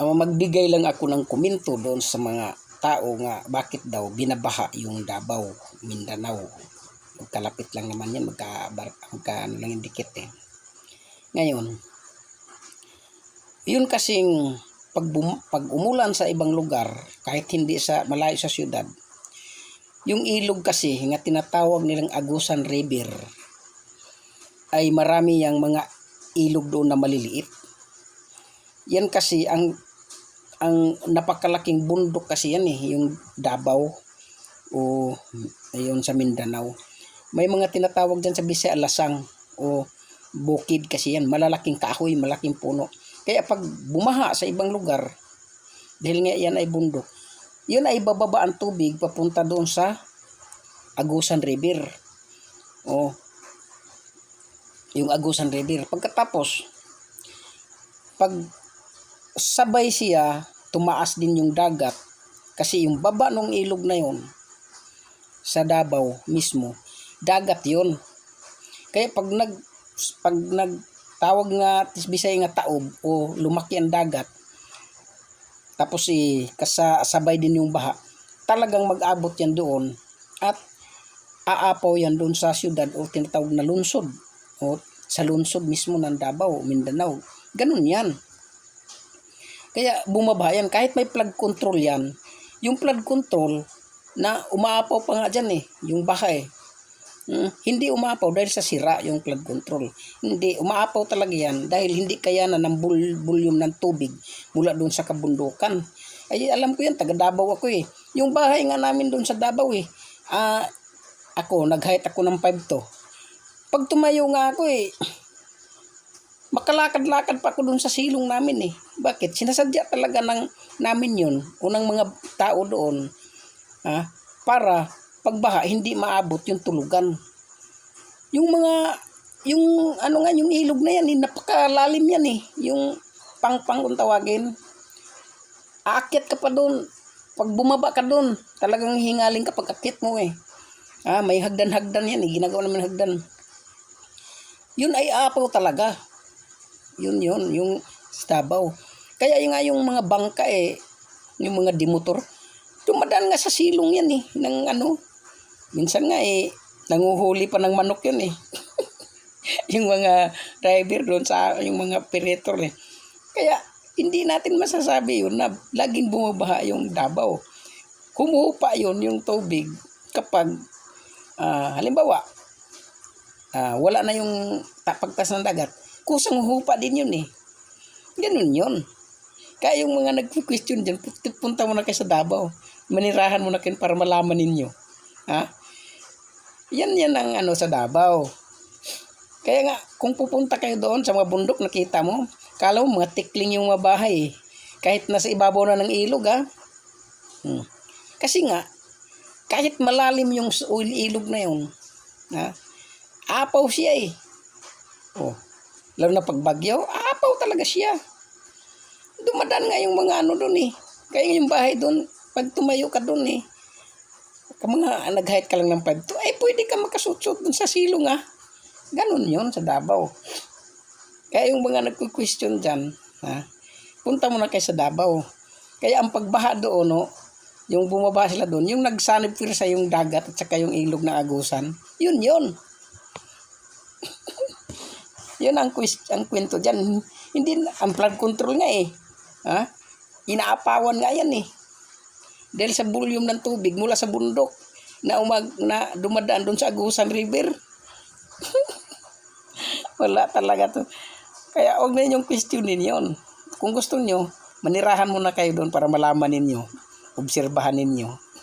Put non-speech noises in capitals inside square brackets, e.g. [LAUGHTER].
ah, magbigay lang ako ng komento doon sa mga tao nga bakit daw binabaha yung Davao, Mindanao. Magkalapit lang naman yan, magka, magka ano lang yung dikit eh. Ngayon, yun kasing pag, bum, pag umulan sa ibang lugar, kahit hindi sa malayo sa syudad, yung ilog kasi nga tinatawag nilang Agusan River ay marami yang mga ilog doon na maliliit. Yan kasi ang ang napakalaking bundok kasi yan eh, yung Davao o ayun sa Mindanao. May mga tinatawag dyan sa Bisaya Lasang o bukid kasi yan, malalaking kahoy, malaking puno. Kaya pag bumaha sa ibang lugar, dahil nga yan ay bundok, yun ay bababa ang tubig papunta doon sa Agusan River. O yung Agusan River. Pagkatapos, pag sabay siya, tumaas din yung dagat kasi yung baba ng ilog na yon sa Davao mismo, dagat yon Kaya pag nag pag nagtawag nga tisbisay nga taob o lumaki ang dagat, tapos si kasabay din yung baha, talagang mag-abot yan doon at aapaw yan doon sa syudad o tinatawag na lungsod o sa lungsod mismo ng Davao, Mindanao. Ganun yan. Kaya bumaba yan. Kahit may flood control yan, yung flood control na umaapaw pa nga dyan eh, yung baka eh. Hmm, hindi umaapaw dahil sa sira yung flood control. Hindi, umaapaw talaga yan dahil hindi kaya na ng bul- volume ng tubig mula doon sa kabundukan. Ay, alam ko yan, taga Davao ako eh. Yung bahay nga namin doon sa Davao eh. Ah, ako, nag-height ako ng 5 to. Pag tumayo nga ako eh, makalakad-lakad pa ako doon sa silong namin eh. Bakit? Sinasadya talaga ng namin yun, unang mga tao doon, ha, para pagbaha, hindi maabot yung tulugan. Yung mga, yung ano nga, yung ilog na yan, eh, napakalalim yan eh. Yung pang-pang kung tawagin. Aakyat ka pa doon. Pag bumaba ka doon, talagang hingaling ka pag akyat mo eh. Ah, may hagdan-hagdan yan eh. Ginagawa naman hagdan. Yun ay apaw talaga. Yun yun, yung Davao. Kaya yung nga yung mga bangka eh, yung mga dimotor, dumadaan nga sa silong yan eh, ng ano. Minsan nga eh, nanguhuli pa ng manok yun eh. [LAUGHS] yung mga driver doon sa, yung mga operator eh. Kaya, hindi natin masasabi yun na laging bumabaha yung Davao. Kumupa yun yung tubig kapag, ah, halimbawa, ah, wala na yung ta- pagtas ng dagat, kusang hupa din yun eh. Ganun yun. Kaya yung mga nag-question dyan, punta mo na kayo sa Davao. Manirahan mo na kayo para malaman ninyo. Ha? Yan yan ang ano sa Davao. Kaya nga, kung pupunta kayo doon sa mga bundok, nakita mo, kala mo mga tikling yung mga bahay eh. Kahit nasa ibabaw na ng ilog ha. Hmm. Kasi nga, kahit malalim yung ilog na yun, ha? apaw siya eh. Oh, lalo na pag bagyo, apaw talaga siya. Dumadaan nga yung mga ano doon eh. Kaya yung bahay doon, pag tumayo ka doon eh, kung mga nag-height ka lang ng 5 to, ay pwede ka makasutsot doon sa silong ah. Ganun yun sa Davao. Kaya yung mga nagko-question dyan, ha, punta mo na kayo sa Davao. Kaya ang pagbaha doon, no, yung bumaba sila doon, yung nagsanib sa yung dagat at saka yung ilog na agusan, yun yun. Yun ang, quest, ang kwento dyan. Hindi, ang flood control nga eh. Ha? Inaapawan nga yan eh. Dahil sa volume ng tubig mula sa bundok na umag na dumadaan doon sa Agusan River. [LAUGHS] Wala talaga to. Kaya huwag na yung questionin yon. Kung gusto nyo, manirahan muna kayo doon para malaman ninyo. Obserbahan ninyo.